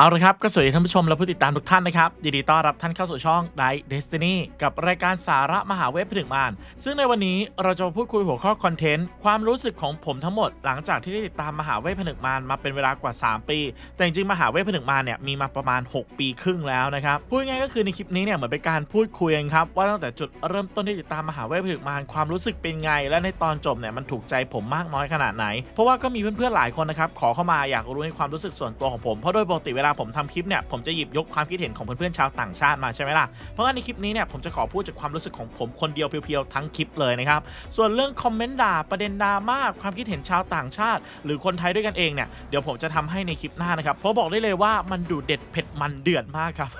เอาละครับก็สวัสดีท่านผู้ชมและผู้ติดตามทุกท่านนะครับยินดีต้อนรับท่านเข้าสู่ช่อง d i Destiny กับรายการสาระมหาเวทผนึกมารซึ่งในวันนี้เราจะพูดคุยหัวข้อคอนเทนต์ความรู้สึกของผมทั้งหมด หลังจากที่ได้ติดตามมหาเวทผนึกมารมาเป็นเวลากว่า 3 ปี แต่จริงๆมหาเวทผนึกมารเนี่ยมีมาประมาณ 6 ปีครึ่งแล้วนะครับพูดง่ายก็คือในคลิปนี้เนี่ยเหมือนเป็นการพูดคุยกันครับว่าตั้งแต่จุดเริ่มต้นที่ติดตามมหาเวทผนึกมารความรู้สึกเป็นไง และในตอนจบเนี่ยมันถูกใจผมมากน้อยขนาดไหน เพราะว่าก็มีเพื่อนๆหลายคนนะครับขอเข้ามาอยากรู้ในความรู้สึกส่วนตัวของผมเพราะโดยปกติเวลาผมทำคลิปเนี่ยผมจะหยิบยกความคิดเห็นของเพื่อนๆชาวต่างชาติมาใช่ไหมล่ะ เพราะงั้นในคลิปนี้เนี่ยผมจะขอพูดจากความรู้สึกของผมคนเดียวเพียวๆทั้งคลิปเลยนะครับ ส่วนเรื่องคอมเมนต์ด่าประเด็นดราม่าความคิดเห็นชาวต่างชาติ หรือคนไทยด้วยกันเองเนี่ยเดี๋ยวผมจะทำให้ในคลิปหน้านะครับเพราะบอกได้เลยว่ามันดูเด็ดเผ็ดมันเดือดมากครับ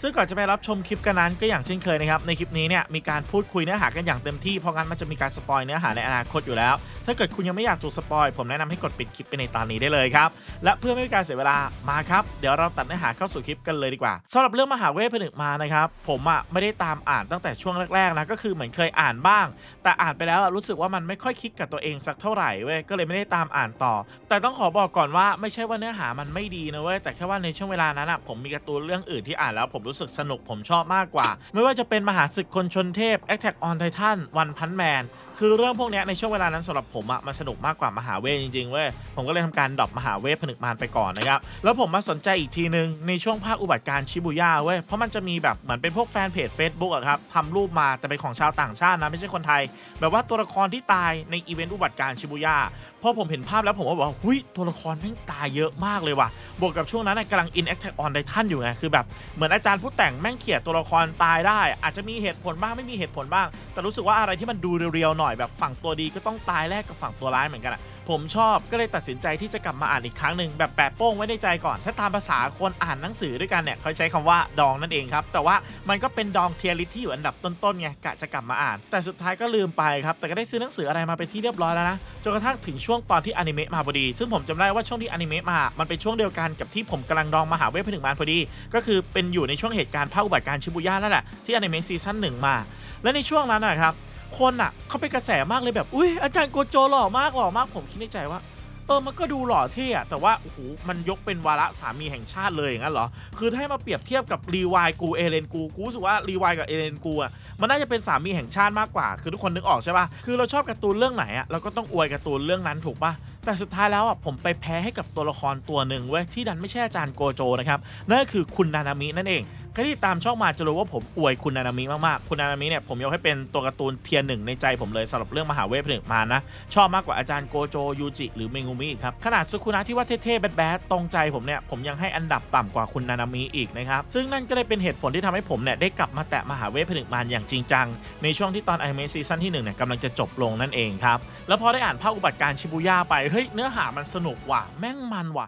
ซึ่งก่อนจะไปรับชมคลิปกันนั้นก็อย่างเช่นเคยนะครับในคลิปนี้เนี่ยมีการพูดคุยเนื้อหากันอย่างเต็มที่เพราะงั้นมันจะมีการสปอยเนื้อหาในอนาคตอยู่แล้ว ถ้าเกิดคุณยังไม่อยากถูกสปอยผมแนะนำให้กดปิดคลิปไปในตอนนี้ได้เลยครับและเพื่อไม่ให้การเสียเวลามาครับเดี๋ยวเราตัดเนื้อหาเข้าสู่คลิปกันเลยดีกว่าสำหรับเรื่องมหาเวทผนึกมานะครับ ผมอะไม่ได้ตามอ่านตั้งแต่ช่วงแรกๆนะก็คือเหมือนเคยอ่านบ้าง แต่อ่านไปแล้วรู้สึกว่ามันไม่ค่อยคลิกกับตัวเองสักเท่าไหร่เว้ยก็เลยไม่ได้ตามอ่านต่อ แต่ต้องขอบอกก่อนว่าไม่ใช่ว่าเนื้อหามันไม่ดีนะเว้ยแต่แค่ว่าในช่วงเวลานั้นอะผมมีการ์ตูนเรื่องอื่นที่อ่านแล้วผมรู้สึกสนุกผมชอบมากกว่า ไม่ว่าจะเป็นมหาศึกคนชนเทพ Attack on Titan One Punch Man คือเรื่องพวกนี้ในช่วงเวลานั้นสำหรับผมอะมันสนุกมากกว่ามหาเวทจริงๆเว้ยผมก็เลยทำการดรอปมหาเวทผนึกมารไปก่อนนะครับแล้วผมมาสนใจอีกทีนึง ในช่วงภาคอุบัติการชิบูย่าเว้ย เพราะมันจะมีแบบเหมือนเป็นพวกแฟนเพจ Facebook อะครับทำรูปมาแต่เป็นของชาวต่างชาตินะ ไม่ใช่คนไทย แบบว่าตัวละครที่ตายในอีเวนต์อุบัติการชิบูย่าพอผมเห็นภาพแล้วผมก็บอกว่าหุยตัวละครแม่งตายเยอะมากเลยว่ะบวกกับช่วงนั้นกำลังอินแอคแท็กออนไททันอยู่ไงคือแบบเหมือนอาจารย์ผู้แต่งแม่งเขียนตัวละครตายได้ อาจจะมีเหตุผลบ้างไม่มีเหตุผลบ้าง แต่รู้สึกว่าอะไรที่มันดูเรียวๆหน่อยแบบฝั่งตัวดีก็ต้องตายแลกกับฝั่งตัวร้ายเหมือนกันอะ ผมชอบก็เลยตัดสินใจที่จะกลับมาอ่านอีกครั้งหนึ่งแบบแปะโป้งไว้ในใจก่อน ถ้าตามภาษาคนอ่านหนังสือด้วยกันเนี่ยเขาใช้คำว่าดองนั่นเองครับ แต่ว่ามันก็เป็นดองเทียริที่อยู่อันดับต้นๆไงกะจะกลับมาอ่าน แต่สุดท้ายก็ลืมไปครับแต่ก็ได้ซื้อหนังสืออะไรมาเป็นที่เรียบร้อยแล้วนะจนกระทั่งถึงช่วงตอนที่อนิเมะมาพอดี ซึ่งผมจำได้ว่าช่วงที่อนิเมะมามันเป็นช่วงเดียวกันกับที่ผมกำลังดองมหาเวทผนึกมารพอดี ก็คือเป็นอยู่ในช่วงเหตุการณ์ภาคอุบัติการชิบูย่านั่นแหละที่อนิเมะซีซั่นหนึ่งมาและในช่วงนั้นนะครับ คนอะเขาไปนกระแสมากเลยแบบอุ้ยอาจารย์โกโจหล่อมากหล่อมากผมคิดในใจว่า เออมันก็ดูหล่อเท่อะแต่ว่าโอ้โหมันยกเป็นวาระสามีแห่งชาติเลยอย่างนั้นเหรอคือถ้าให้มาเปรียบเทียบกับรีวายกูเอเลนกูกูรู้สึกว่ารีวายกับเอเลนกูอะมันน่าจะเป็นสามีแห่งชาติมากกว่า คือทุกคนนึกออกใช่ปะคือเราชอบการ์ตูนเรื่องไหนอะเราก็ต้องอวยการ์ตูนเรื่องนั้นถูกปะ แต่สุดท้ายแล้วอะผมไปแพ้ให้กับตัวละครตัวหนึ่งเว้ยที่ดันไม่ใช่อาจารย์โกโจนะครับนั่นก็คือคุณนานามินั่นเองใครที่ตามช่องมาจะรู้ว่าผมอวยคุณนานามิมากๆ คุณนานามิเนี่ยผมยกให้เป็นตัวการ์ตูนเทียร์หนึ่งในใจผมเลยสำหรับเรื่องมหาเวทผนึกมานะ ชอบมากกว่าอาจารย์โกโจยูจิหรือเมงูมิอีกครับ ขนาดสุคุนะที่ว่าเท่ๆ แบดๆ ตรงใจผมเนี่ย ผมยังให้อันดับต่ำกว่าคุณนานามิอีกนะครับ ซึ่งนั่นก็เลยเป็นเหตุผลที่ทำให้ผมเนี่ยได้กลับมาแตะมหาเวทผนึกมารอย่างจริงจัง ในช่วงที่ตอนอนิเมะซีซั่นที่หนึ่งเนี่ยกำลังจะจบลงนั่นเองครับแล้วพอได้อ่านภาคอุบัติการชิบูย่าไปเฮ้ยเนื้อหามันสนุกว่ะแม่งมันว่ะ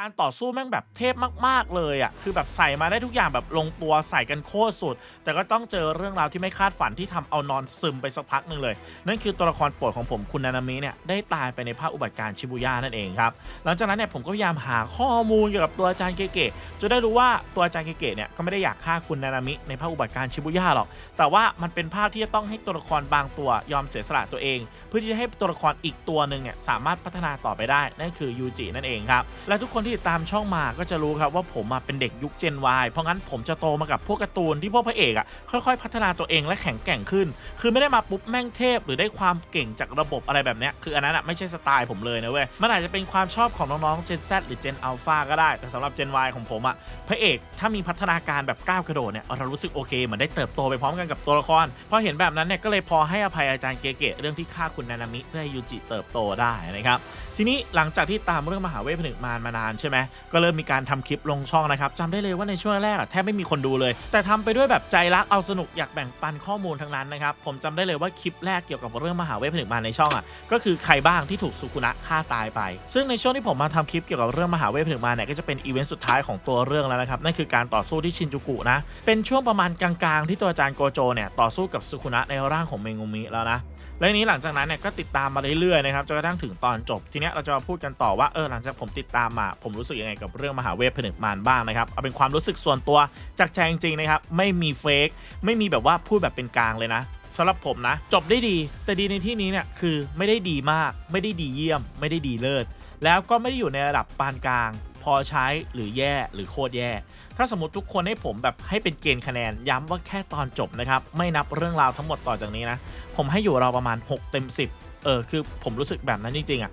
การต่อสู้แม่งแบบเทพมาก ๆ เลยอะ่ะ คือแบบใส่มาได้ทุกอย่างแบบลงตัวใส่กันโคตรสุด แต่ก็ต้องเจอเรื่องราวที่ไม่คาดฝันที่ทำเอานอนซึมไปสักพักหนึ่งเลย นั่นคือตัวละครโปรดของผมคุณนานามิเนี่ยได้ตายไปในภาคอุบัติการชิบูย่านั่นเองครับ หลังจากนั้นเนี่ยผมก็พยายามหาข้อมูลเกี่ยวกับตัวอาจารย์เกเกะจะได้รู้ว่าตัวอาจารย์เกเกะเนี่ยก็ไม่ได้อยากฆ่าคุณนานามิในภาคอุบัติการชิบูย่าหรอก แต่ว่ามันเป็นภาพที่จะต้องให้ตัวละครบางตัวยอมเสียสละตัวเอง เพื่อที่จะให้ตัวละครอีกตัวหนึ่งเนี่ยสามารถพัฒนาต่อไปได้ นั่นคือยูจินั่นเองครับ และทุกคนที่ติดตามช่องมาก็จะรู้ครับว่าผมอะเป็นเด็กยุค Gen Y เพราะงั้นผมจะโตมากับพวกการ์ตูนที่พวกพระเอกอะค่อยๆ พัฒนาตัวเองและแข็งแกร่งขึ้น คือไม่ได้มาปุ๊บแม่งเทพ หรือได้ความเก่งจากระบบอะไรแบบเนี้ยคืออันนั้นอะไม่ใช่สไตล์ผมเลยนะเว้ยมันอาจจะเป็นความชอบของน้องๆ Gen Z หรือ Gen Alpha ก็ได้ แต่สำหรับ Gen Y ของผมอะพระเอกถ้ามีพัฒนาการแบบก้าวกระโดดเนี่ยเรารู้สึกโอเคเหมือนได้เติบโตไปพร้อมกันกับตัวละครพอเห็นแบบนั้นเนี่ยก็เลยพอให้อภัยอาจารย์เกเกะเรื่องที่ฆ่าคุณนานามิเพื่อให้ยูจิเติบโตได้นะครับทีนี้หลังจากที่ตามเรื่องมหาเวทผนึกมารมานานใช่ไหมก็เริ่มมีการทำคลิปลงช่องนะครับจำได้เลยว่าในช่วงแรกแทบไม่มีคนดูเลย แต่ทำไปด้วยแบบใจรักเอาสนุกอยากแบ่งปันข้อมูลทั้งนั้นนะครับผมจำได้เลยว่าคลิปแรกเกี่ยวกับเรื่องมหาเวทผนึกมารในช่องอะก็คือใครบ้างที่ถูกสุกุนะฆ่าตายไป ซึ่งในช่วงที่ผมมาทำคลิปเกี่ยวกับเรื่องมหาเวทผนึกมารเนี่ยก็จะเป็นอีเวนต์สุดท้ายของตัวเรื่องแล้วนะครับนั่นคือการต่อสู้ที่ชินจูกุนะเป็นช่วงประมาณกลางๆ ที่ตัวอาจารย์โกโจเนี่ยต่อสู้กับสุกุนะในร่างของเมงุมิแล้วนะและนี้หลังจากนั้นเนี่ยก็ติดตามมาเรื่อยๆนะครับจนกระทั่งถึงตอนจบทีเนี้ยเราจะมาพูดกันต่อว่าเออหลังจากผมติดตามมาผมรู้สึกยังไงกับเรื่องมหาเวทผนึกมารบ้างนะครับเอาเป็นความรู้สึกส่วนตัวจากใจจริงๆนะครับไม่มีเฟกไม่มีแบบว่าพูดแบบเป็นกลางเลยนะสำหรับผมนะ จบได้ดี แต่ดีในที่นี้เนี่ยคือไม่ได้ดีมาก ไม่ได้ดีเยี่ยม ไม่ได้ดีเลิศแล้วก็ไม่ได้อยู่ในระดับปานกลาง พอใช้หรือแย่หรือโคตรแย่ ถ้าสมมติทุกคนให้ผมแบบให้เป็นเกณฑ์คะแนน ย้ำว่าแค่ตอนจบนะครับ ไม่นับเรื่องราวทั้งหมดต่อจากนี้นะ ผมให้อยู่เราประมาณ 6 เต็ม 10 เออคือผมรู้สึกแบบนั้นจริงๆอะ่ะ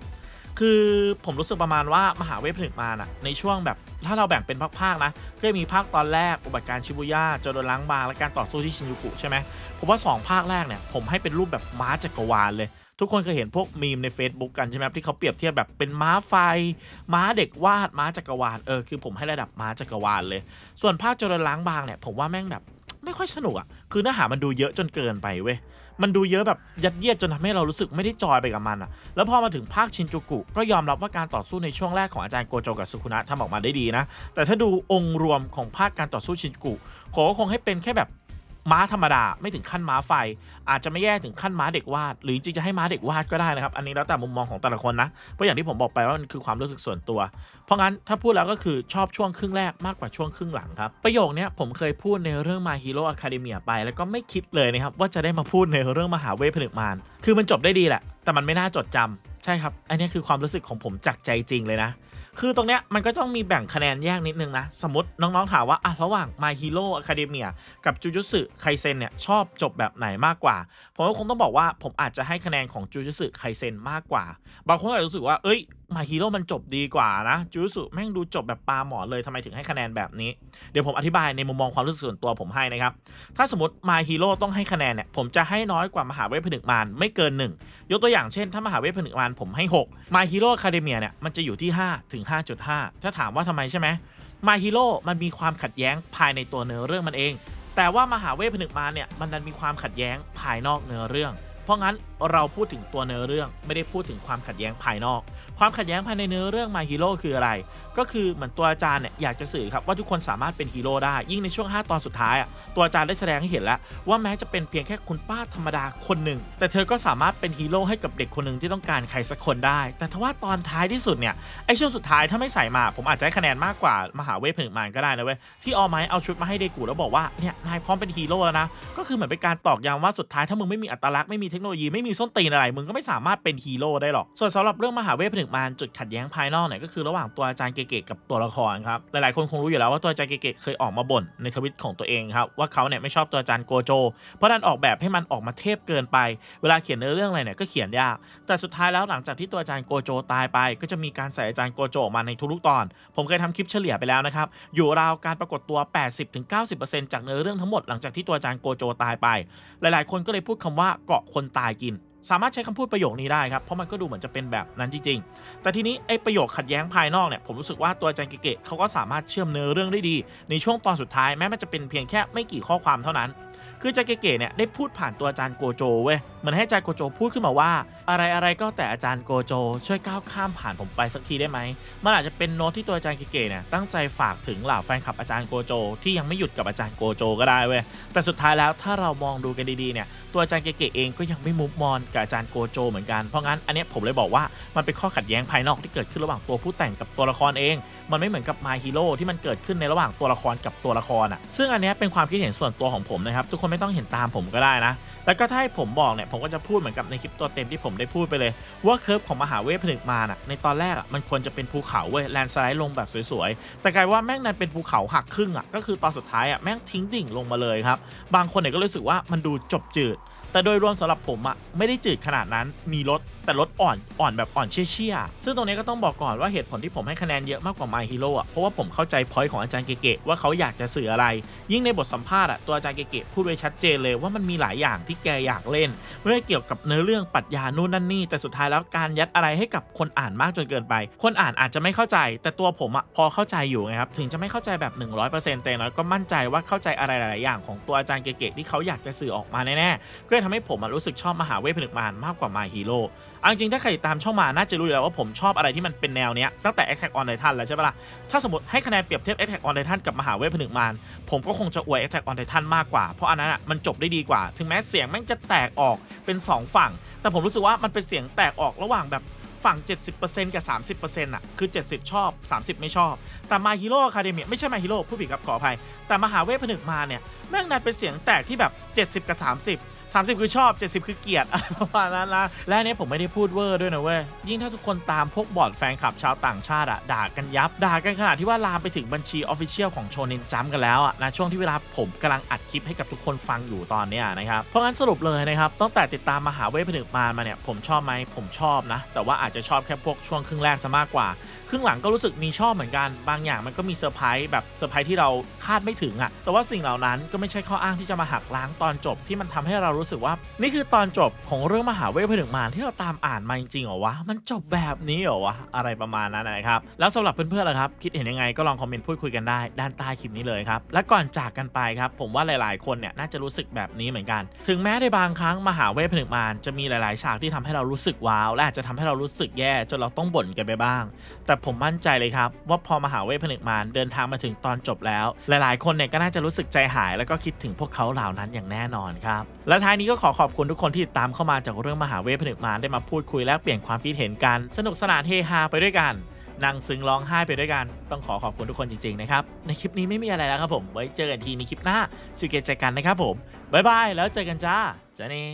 คือผมรู้สึกประมาณว่ามหาเวทผนึกมาน่ะในช่วงแบบถ้าเราแบ่งเป็นภาคๆนะก็จะมีภาคตอนแรกอุบัติการณ์ชิบุย่าโจโดนล้างบางและการต่อสู้ที่ชินจูกุใช่ไหมผมว่า 2 ภาคแรกเนี่ยผมให้เป็นรูปแบบม้าจักรวาลเลย ทุกคนเคยเห็นพวกมีมใน Facebook กันใช่ไหมที่เขาเปรียบเทียบแบบเป็นม้าไฟ ม้าเด็กวาดม้าจักรวาลเออคือผมให้ระดับม้าจักรวาลเลย ส่วนภาคโจโดนล้างบางเนี่ยผมว่าแม่งแบบ ไม่ค่อยสนุกอะ่ะคือเนื้อหามันดูเยอะจนเกินไปเว้ย มันดูเยอะแบบยัดเยียดจนทำให้เรารู้สึกไม่ได้จอยไปกับมันอะแล้วพอมาถึงภาคชินจูกุ ก็ยอมรับว่าการต่อสู้ในช่วงแรกของอาจารย์โกโจกับสุคุนะทำออกมาได้ดีนะ แต่ถ้าดูองค์รวมของภาคการต่อสู้ชินจูกุผมก็คงให้เป็นแค่แบบ ม้าธรรมดาไม่ถึงขั้นม้าไฟ อาจจะไม่แย่ถึงขั้นม้าเด็กวาด หรือจริงจะให้ม้าเด็กวาดก็ได้นะครับ อันนี้แล้วแต่มุมมองของแต่ละคนนะ เพราะอย่างที่ผมบอกไปว่ามันคือความรู้สึกส่วนตัว เพราะงั้นถ้าพูดแล้วก็คือชอบช่วงครึ่งแรกมากกว่าช่วงครึ่งหลังครับ ประโยคนี้ผมเคยพูดในเรื่อง My Hero Academia ไป แล้วก็ไม่คิดเลยนะครับว่าจะได้มาพูดในเรื่องมหาเวทผนึกมารคือมันจบได้ดีแหละ แต่มันไม่น่าจดจำใช่ครับ อันนี้คือความรู้สึกของผมจากใจจริงเลยนะ คือตรงเนี้ยมันก็ต้องมีแบ่งคะแนนแยกนิดนึงนะ สมมติน้องๆถามว่าอะระหว่าง My Hero Academia กับจูจุสึไคเซนเนี่ยชอบจบแบบไหนมากกว่า ผมก็คงต้องบอกว่าผมอาจจะให้คะแนนของจูจุสึไคเซนมากกว่า บางคนอาจจะรู้สึกว่าเอ้ย My Hero มันจบดีกว่านะ Jujutsu แม่งดูจบแบบปลาหมอเลยทำไมถึงให้คะแนนแบบนี้ เดี๋ยวผมอธิบายในมุมมองความรู้สึกส่วนตัวผมให้นะครับ ถ้าสมมติ My Hero ต้องให้คะแนนเนี่ยผมจะให้น้อยกว่ามหาเวทผนึกมารไม่เกิน 1 ยกตัวอย่างเช่น ถ้ามหาเวทผนึกมารผมให้6 My Hero Academia เนี่ยมันจะอยู่ที่5ถึง5.5 ถ้าถามว่าทำไมใช่ไหม My Hero มันมีความขัดแย้งภายในตัวเนื้อเรื่องมันเอง แต่ว่ามหาเวทผนึกมารเนี่ยมันดันมีความขัดแย้งภายนอกเนื้อเรื่อง ราะงั้นเราพูดถึงตัวเนื้อเรื่องไม่ได้พูดถึงความขัดแย้งภายนอก ความขัดแย้งภายในเนื้อเรื่อง My Hero คืออะไร ก็คือเหมือนตัวอาจารย์เนี่ยอยากจะสื่อครับว่าทุกคนสามารถเป็นฮีโร่ได้ ยิ่งในช่วง 5 ตอนสุดท้ายอะตัวอาจารย์ได้แสดงให้เห็นแล้ว ว่าแม้จะเป็นเพียงแค่คุณป้าธรรมดาคนหนึ่ง แต่เธอก็สามารถเป็นฮีโร่ให้กับเด็กคนหนึ่งที่ต้องการใครสักคนได้ แต่ทว่าตอนท้ายที่สุดเนี่ยไอช่วงสุดท้ายถ้าไม่ใส่มา ผมอาจจะให้คะแนนมากกว่ามหาเวทผนึกมารก็ได้นะเว้ยที่เอไม้เอาชุดมาให้เดกูแล้วบอกว่าเนี่ยนายพร้อมเป็นฮีโร่แล้วนะก็คือเหมือนเป็นการตอกย้ำว่าสุดท้ายถ้ามึงไม่มีอัตลักษณ์ไม่มีเทคโนโลยีไม่มีส้นตีนอะไรมึงก็ไม่สามารถเป็นฮีโร่ได้หรอก ส่วนสำหรับเรื่องมหาเวทผนึกมารจุดขัดแย้งภายนอกเนี่ยก็คือระหว่างตัวอาจารย์เกๆกับตัวละครครับหลายๆคนคงรู้อยู่แล้วว่าตัวอาจารย์เกๆเคยออกมาบ่นในทวิตของตัวเองครับว่าเขาเนี่ยไม่ชอบตัวอาจารย์โกโจ เพราะดันออกแบบให้มันออกมาเทพเกินไป เวลาเขียนเนื้อเรื่องอะไรเนี่ยก็เขียนยาก แต่สุดท้ายแล้วหลังจากที่ตัวอาจารย์โกโจตายไป ก็จะมีการใส่อาจารย์โกโจออกมาในทุกๆตอน ผมเคยทำคลิปเฉลี่ยไปแล้วนะครับอยู่ราวการปรากฏตัว 80-90%จากเนื้อเรื่องทั้งหมดหลังจากที่ตัวอาจารย์โกโจตายไป หลาย ๆ คนก็เลยพูดคำว่าเกาะคนตายกิน สามารถใช้คำพูดประโยคนี้ได้ครับ เพราะมันก็ดูเหมือนจะเป็นแบบนั้นจริง ๆ แต่ทีนี้ไอ้ประโยคขัดแย้งภายนอกเนี่ยผมรู้สึกว่าตัวอาจารย์เกะเขาก็สามารถเชื่อมเนื้อเรื่องได้ดี ในช่วงตอนสุดท้ายแม้มันจะเป็นเพียงแค่ไม่กี่ข้อความเท่านั้นคือจารย์เก๋ๆเนี่ยได้พูดผ่านตัวอาจารย์โกโจเว้ยเหมือนให้อาจารย์โกโจพูดขึ้นมาว่า อะไรอะไรก็แต่อาจารย์โกโจ ช่วยก้าวข้ามผ่านผมไปสักทีได้ไหมมันอาจจะเป็นโน้ตที่ตัวอาจารย์เก๋ๆเนี่ยตั้งใจฝากถึงเหล่าแฟนคลับอาจารย์โกโจ ที่ยังไม่หยุดกับอาจารย์โกโจก็ได้เว้ยแต่สุดท้ายแล้วถ้าเรามองดูกันดีๆเนี่ยตัวอาจารย์เก๋ๆเองก็ยังไม่มุฟมอนกับอาจารย์โกโจเหมือนกัน เพราะงั้นอันนี้ผมเลยบอกว่ามันเป็นข้อขัดแย้งภายนอกที่เกิดขึ้นระหว่างตัวผู้แต่งกับตัวละครเอง มันไม่เหมือนกับ My Hero ที่มันเกิดขึ้นในระหว่างตัวละครกับตัวละครอะซึ่งอันนี้เป็นความคิดเห็นส่วนตัวของผมนะครับทุกคนไม่ต้องเห็นตามผมก็ได้นะแล้วก็ถ้าให้ผมบอกเนี่ยผมก็จะพูดเหมือนกับในคลิปตัวเต็มที่ผมได้พูดไปเลย ว่าเคิร์ฟของมหาเวทผนึกมารอะในตอนแรกอะมันควรจะเป็นภูเขาเว้ยแลนสไลด์ลงแบบสวยๆแต่กลายว่าแม่งนั้นเป็นภูเขาหักครึ่งอะก็คือตอนสุดท้ายอะแม่งทิ้งดิ่งลงมาเลยครับบางคนเนี่ยก็รู้สึกว่ามันดูจบจืด แต่โดยรวมสำหรับผมอะไม่ได้จืดขนาดนั้นมีรส แต่ลดอ่อนอ่อนแบบอ่อนเชี่ยๆซึ่งตรงนี้ก็ต้องบอกก่อนว่าเหตุผลที่ผมให้คะแนนเยอะมากกว่า My Hero อะเพราะว่าผมเข้าใจพอยต์ของอาจารย์เกะว่าเขาอยากจะสื่ออะไร ยิ่งในบทสัมภาษณ์อะตัวอาจารย์เกะพูดไว้ชัดเจนเลยว่ามันมีหลายอย่างที่แกอยากเล่นไม่ได้เกี่ยวกับเนื้อเรื่องปรัชญานู่นนั่นนี่ แต่สุดท้ายแล้วการยัดอะไรให้กับคนอ่านมากจนเกินไป คนอ่านอาจจะไม่เข้าใจ แต่ตัวผมอะพอเข้าใจอยู่ไงครับถึงจะไม่เข้าใจแบบ 100%แต่อย่างน้อยก็มั่นใจว่าเข้าใจอะไรหลายๆอย่างของตัวอาจารย์เกะที่เขาอยากจะสื่อออกมาแน่ๆก็เลยทำให้ผมรู้สึกชอบมหาเวทผนึกมารมากกว่า My Hero เอาจริงถ้าใครตามช่องมาน่าจะรู้อยู่แล้วว่าผมชอบอะไรที่มันเป็นแนวเนี้ยตั้งแต่ Attack on Titan แล้วใช่ปะล่ะ ถ้าสมมติให้คะแนนเปรียบเทียบ Attack on Titan กับมหาเวทผนึกมารผมก็คงจะอวย Attack on Titan มากกว่า เพราะอันนั้นอะมันจบได้ดีกว่า ถึงแม้เสียงแม่งจะแตกออกเป็น 2 ฝั่ง แต่ผมรู้สึกว่ามันเป็นเสียงแตกออกระหว่างแบบฝั่ง 70%กับ 30%อะ คือ 70 ชอบ 30 ไม่ชอบ แต่ My Hero Academia ไม่ใช่ My Hero ผู้ผิดครับขออภัย แต่มหาเวทผนึกมารเนี่ย แม่งนันเป็นเสียงแตกที่แบบ 70 กับ 30 30 คือชอบ 70 คือเกลียดอะไรประมาณนั้นนะและอันนี้ผมไม่ได้พูดเวอร์ด้วยนะเว้ยยิ่งถ้าทุกคนตามพวกบอร์ดแฟนคลับชาวต่างชาติอะด่ากันยับ ด่ากันขนาดที่ว่าลามไปถึงบัญชีออฟฟิเชียลของโชนินจัมกันแล้วอะนะช่วงที่เวลาผมกำลังอัดคลิปให้กับทุกคนฟังอยู่ตอนเนี้ยนะครับเพราะงั้นสรุปเลยนะครับตั้งแต่ติดตามมหาเวทผนึกมารมาเนี่ยผมชอบไหมผมชอบนะ แต่ว่าอาจจะชอบแค่พวกช่วงครึ่งแรกซะมากกว่าครึ่งหลังก็รู้สึกมีชอบเหมือนกัน บางอย่างมันก็มีเซอร์ไพรส์แบบเซอร์ไพรส์ที่เราคาดไม่ถึงอะแต่ว่าสิ่งเหล่านั้นก็ไม่ใช่ข้ออ้างที่จะมาหักล้างตอนจบที่มันทำให้เรารู้สึกว่า นี่คือตอนจบของเรื่องมหาเวทผนึกมารที่เราตามอ่านมาจริงๆเหรอวะมันจบแบบนี้เหรอวะอะไรประมาณนั้นนะครับแล้วสำหรับเพื่อนๆล่ะครับคิดเห็นยังไงก็ลองคอมเมนต์พูดคุยกันได้ด้านใต้คลิปนี้เลยครับและก่อนจากกันไปครับผมว่าหลายๆ คนเนี่ยน่าจะรู้สึกแบบนี้เหมือนกัน ถึงแม้ในบางครั้งมหาเวทผนึกมารจะมีหลายๆ ฉากที่ทำให้เรารู้สึกว้าว และอาจจะทำให้เรารู้สึกแย่จนเราต้องบ่นกันไปบ้าง แต่ผมมั่นใจเลยครับว่าพอมหาเวทผนึกมารเดินทางมาถึงตอนจบแล้ว หลายๆ คนเนี่ยก็น่าจะรู้สึกใจหาย แล้วก็คิดถึงพวกเขาเหล่านั้นอย่างแน่นอนครับและท้ายายนี้ก็ขอขอบคุณทุกคนที่ติดตามเข้ามาจากเรื่องมหาเวทผนึกมารได้มาพูดคุยและเปลี่ยนความคิดเห็นกัน สนุกสนานเฮฮาไปด้วยกันนั่งซึ้งร้องไห้ไปด้วยกัน ต้องขอขอบคุณทุกคนจริงๆนะครับ ในคลิปนี้ไม่มีอะไรแล้วครับผม ไว้เจอกันทีในคลิปหน้าสุเกตใจกันนะครับผม บ๊ายบาย แล้วเจอกันจ้าเจานี่